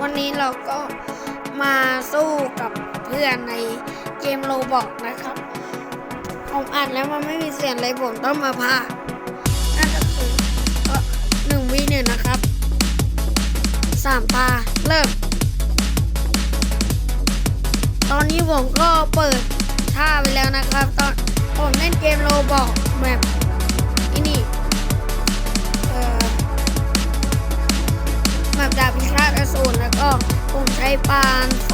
วันนี้เราก็มาสู้กับเพื่อนในเกมโลบอกนะครับ ผมอ่านแล้วมันไม่มีเสียงเลยผมต้องมาพานั่นก็คือก็หนึ่งวิหนึ่งนะครับสามตาเริ่ม ตอนนี้ผมก็เปิดท่าไปแล้วนะครับ ตอนผมเล่นเกมโลบอกแบบ ปานไฟ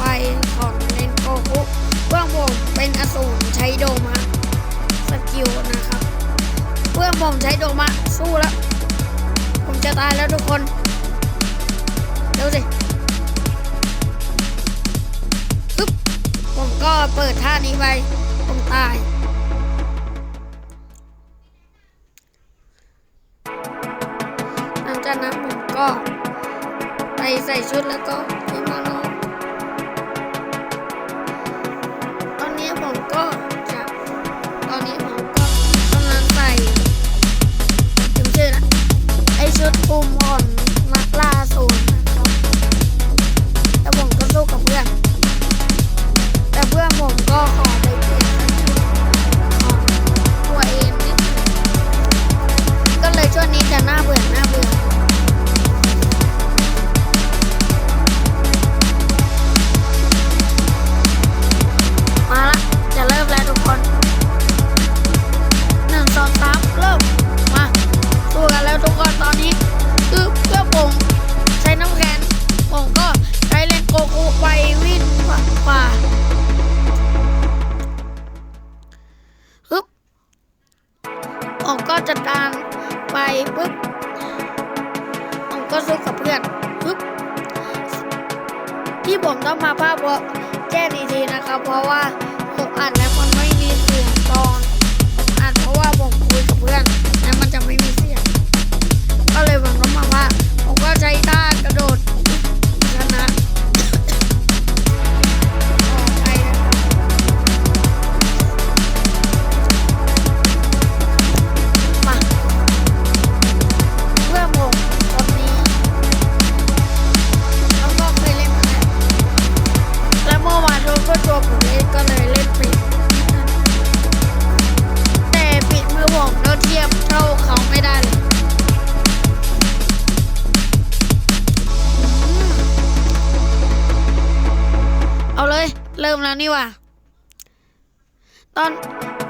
ของเลนโกคุเพื่อนผมเป็นอสูรใช้โดมะสกิลนะครับเพื่อนผมใช้โดมะสู้แล้ว ผมจะตายแล้วทุกคนเร็วสิปึ๊บผมก็เปิดท่านี้ไปผมตายหลังจากนั้นผมก็ไปใส่ชุดแล้วก็ขึ้นมาล ไอชุ ผมก็จะตามไปปุ๊บผมก็สู้กับเพื่อนปุ๊บที่ผมต้องมาภาพเพราะแจ้ดีๆนะครับ เพราะว่าผมอ่านแล้วมันไม่มีเสียงตอน เริ่มแล้วนี่ว่ะ ตอน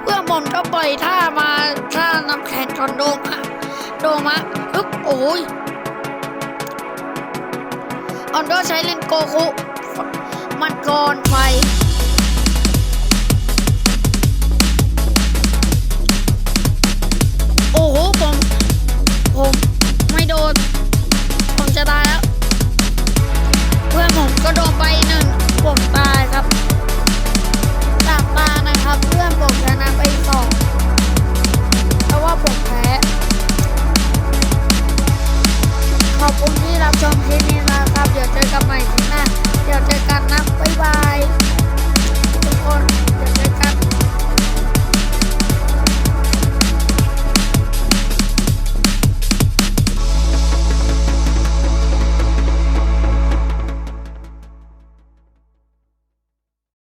เพื่อนผมก็ปล่อยท่ามาท่าน้ำแข็งจนโดมะโดมะฮึบโอ้ยออนโดใช้เล่นโกคุ มันกรไฟ